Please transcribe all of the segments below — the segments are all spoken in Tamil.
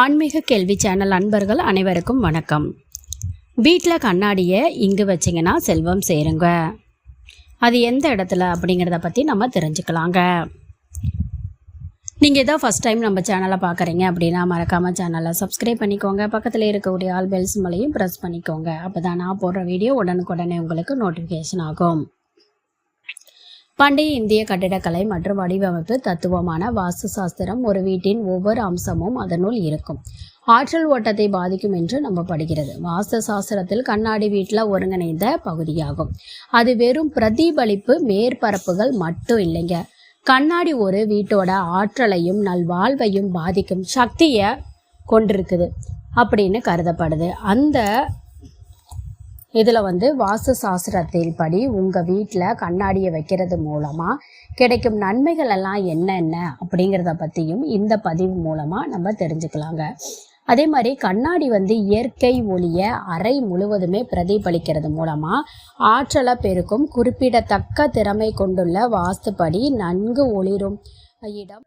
ஆன்மீக கேள்வி சேனல் அன்பர்கள் அனைவருக்கும் வணக்கம். வீட்டில் கண்ணாடியை இங்கு வச்சிங்கன்னா செல்வம் சேருங்க. அது எந்த இடத்துல அப்படிங்கிறத பற்றி நம்ம தெரிஞ்சுக்கலாங்க. நீங்கள் எதாவது ஃபஸ்ட் டைம் நம்ம சேனலை பார்க்குறீங்க அப்படின்னா மறக்காமல் சேனலை சப்ஸ்கிரைப் பண்ணிக்கோங்க. பக்கத்தில் இருக்கக்கூடிய ஆல் பெல்ஸ் மலையும் ப்ரெஸ் பண்ணிக்கோங்க. அப்போ தான் நான் போடுற வீடியோ உடனுக்குடனே உங்களுக்கு நோட்டிஃபிகேஷன் ஆகும். பண்டைய இந்திய கட்டிடக்கலை மற்றும் வடிவமைப்பு தத்துவமான வாஸ்து சாஸ்திரம் ஒரு வீட்டின் ஒவ்வொரு அம்சமும் அதனுள் இருக்கும். ஆற்றல் ஓட்டத்தை பாதிக்கும் என்று நம்பப்படுகிறது. வாஸ்து சாஸ்திரத்தில் கண்ணாடி வீட்டில் ஒருங்கிணைந்த பகுதியாகும். அது வெறும் பிரதிபலிப்பு மேற்பரப்புகள் மட்டும் இல்லைங்க. கண்ணாடி ஒரு வீட்டோட ஆற்றலையும் நல்வாழ்வையும் பாதிக்கும் சக்தியை கொண்டிருக்குது அப்படின்னு கருதப்படுது. அந்த இதில் வந்து வாஸ்து சாஸ்திரத்தில் படி உங்கள் வீட்டில் கண்ணாடியை வைக்கிறது மூலமாக கிடைக்கும் நன்மைகள் எல்லாம் என்னென்ன அப்படிங்கிறத பற்றியும் இந்த பதிவு மூலமாக நம்ம தெரிஞ்சுக்கலாங்க. அதே மாதிரி கண்ணாடி வந்து இயற்கை ஒளியை அறை முழுவதுமே பிரதிபலிக்கிறது மூலமாக ஆற்றலை பெருக்கும் குறிப்பிடத்தக்க திறமை கொண்டுள்ள வாஸ்துப்படி நன்கு ஒளிரும் இடம்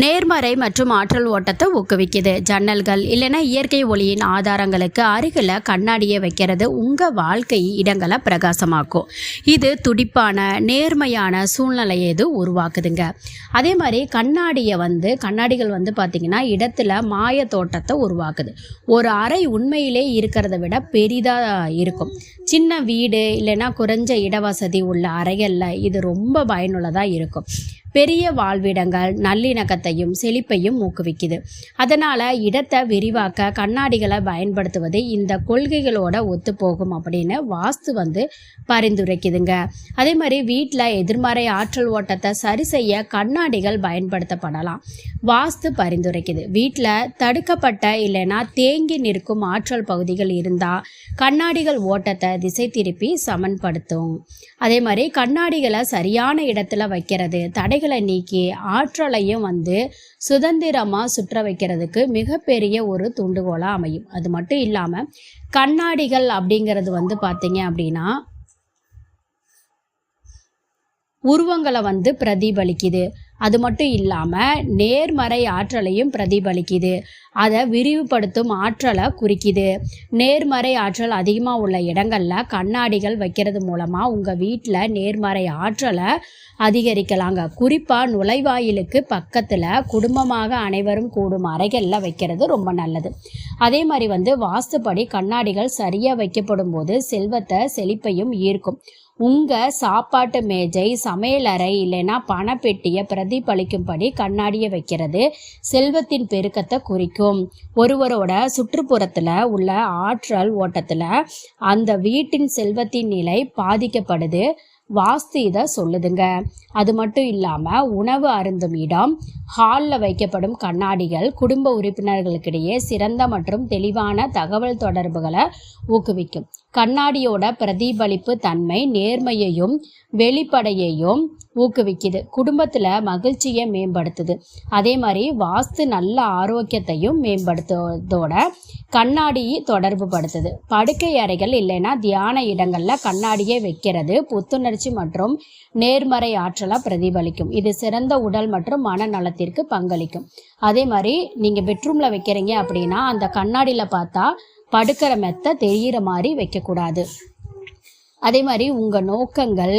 நேர்மறை மற்றும் ஆற்றல் ஓட்டத்தை ஊக்குவிக்குது. ஜன்னல்கள் இல்லைன்னா இயற்கை ஒளியின் ஆதாரங்களுக்கு அருகில் கண்ணாடியை வைக்கிறது உங்கள் வாழ்க்கை இடங்களை பிரகாசமாக்கும். இது துடிப்பான நேர்மையான சூழ்நிலையை இது உருவாக்குதுங்க. அதே மாதிரி கண்ணாடியை வந்து கண்ணாடிகள் வந்து பார்த்திங்கன்னா இடத்துல மாய தோட்டத்தை உருவாக்குது. ஒரு அறை உண்மையிலே இருக்கிறத விட பெரிதாக இருக்கும். சின்ன வீடு இல்லைன்னா குறைஞ்ச இடவசதி உள்ள அறைகளில் இது ரொம்ப பயனுள்ளதாக இருக்கும். பெரிய வாழ்விடங்கள் நல்லிணக்கத்தையும் செழிப்பையும் ஊக்குவிக்குது. அதனால் இடத்தை விரிவாக்க கண்ணாடிகளை பயன்படுத்துவது இந்த கொள்கைகளோட ஒத்துப்போகும் அப்படின்னு வாஸ்து வந்து பரிந்துரைக்குதுங்க. அதே மாதிரி வீட்டில் எதிர்மறை ஆற்றல் ஓட்டத்தை சரி செய்ய கண்ணாடிகள் பயன்படுத்தப்படலாம். வாஸ்து பரிந்துரைக்குது. வீட்டில் தடுக்கப்பட்ட இல்லைன்னா தேங்கி நிற்கும் ஆற்றல் பகுதிகள் இருந்தால் கண்ணாடிகள் ஓட்டத்தை திசை திருப்பி சமன்படுத்தும். அதே மாதிரி கண்ணாடிகளை சரியான இடத்துல வைக்கிறது தடைகள் நீக்கி ஆற்றலையும் வந்து சுதந்திரமாக சுற்ற வைக்கிறதுக்கு மிகப்பெரிய ஒரு தூண்டுகோலாக அமையும். அது மட்டும் இல்லாமல் கண்ணாடிகள் அப்படிங்கிறது வந்து பார்த்தீங்க அப்படின்னா உருவங்களை வந்து பிரதிபலிக்குது. அது மட்டும் இல்லாமல் நேர்மறை ஆற்றலையும் பிரதிபலிக்குது. அதை விரிவுபடுத்தும் ஆற்றலை குறிக்குது. நேர்மறை ஆற்றல் அதிகமாக உள்ள இடங்களில் கண்ணாடிகள் வைக்கிறது மூலமாக உங்கள் வீட்டில் நேர்மறை ஆற்றலை அதிகரிக்கலாங்க. குறிப்பாக நுழைவாயிலுக்கு பக்கத்தில் குடும்பமாக அனைவரும் கூடும் அறைகளில் வைக்கிறது ரொம்ப நல்லது. அதே மாதிரி வந்து வாஸ்துப்படி கண்ணாடிகள் சரியாக வைக்கப்படும் போது செல்வத்தை செழிப்பையும் ஈர்க்கும். உங்கள் சாப்பாட்டு மேஜை சமையலறை இல்லைன்னா பணப்பெட்டியை பிரதிபலிக்கும்படி கண்ணாடியை வைக்கிறது செல்வத்தின் பெருக்கத்தை குறிக்கும். ஒருவரோட சுற்றுப்புறத்தில் உள்ள ஆற்றல் ஓட்டத்தில் அந்த வீட்டின் செல்வத்தின் நிலை பாதிக்கப்படுது. வாஸ்து இதை சொல்லுதுங்க. அது மட்டும் இல்லாமல் உணவு அருந்தும் இடம் ஹாலில் வைக்கப்படும் கண்ணாடிகள் குடும்ப உறுப்பினர்களுக்கிடையே சிறந்த மற்றும் தெளிவான தகவல் தொடர்புகளை ஊக்குவிக்கும். கண்ணாடியோட பிரதிபலிப்பு தன்மை நேர்மையையும் வெளிப்படையையும் ஊக்குவிக்குது. குடும்பத்தில் மகிழ்ச்சியை மேம்படுத்துது. அதே மாதிரி வாஸ்து நல்ல ஆரோக்கியத்தையும் மேம்படுத்துவதோட கண்ணாடி தொடர்பு படுத்துது படுக்கை அறைகள் இல்லைன்னா தியான இடங்களில் கண்ணாடியை வைக்கிறது புத்துணர்வு புத்துணர்ச்சி மற்றும் நேர்மறை ஆற்றலாக பிரதிபலிக்கும். இது சிறந்த உடல் மற்றும் மனநலத்திற்கு பங்களிக்கும். அதே மாதிரி நீங்கள் பெட்ரூமில் வைக்கிறீங்க அப்படின்னா அந்த கண்ணாடியில் பார்த்தா படுக்கிற மெத்த தெரிகிற மாதிரி வைக்கக்கூடாது. அதே மாதிரி உங்கள் நோக்கங்கள்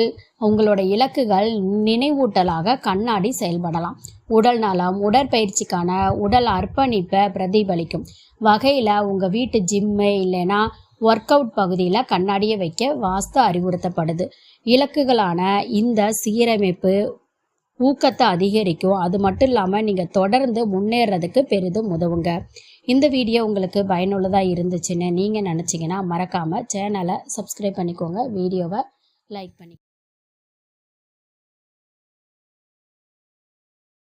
உங்களோட இலக்குகள் நினைவூட்டலாக கண்ணாடி செயல்படலாம். உடல் நலம் உடற்பயிற்சிக்கான உடல் அர்ப்பணிப்பை பிரதிபலிக்கும். வகையில் உங்கள் வீட்டு ஜிம்மு இல்லைன்னா ஒர்க் அவுட் பகுதியில் கண்ணாடியை வைக்க வாஸ்து அறிவுறுத்தப்படுது. இலக்குகளான இந்த சீரமைப்பு ஊக்கத்தை அதிகரிக்கும். அது மட்டும் இல்லாமல் நீங்கள் தொடர்ந்து முன்னேறதுக்கு பெரிதும் உதவுங்க. இந்த வீடியோ உங்களுக்கு பயனுள்ளதாக இருந்துச்சுன்னு நீங்கள் நினச்சிங்கன்னா மறக்காமல் சேனலை சப்ஸ்கிரைப் பண்ணிக்கோங்க. வீடியோவை லைக் பண்ணி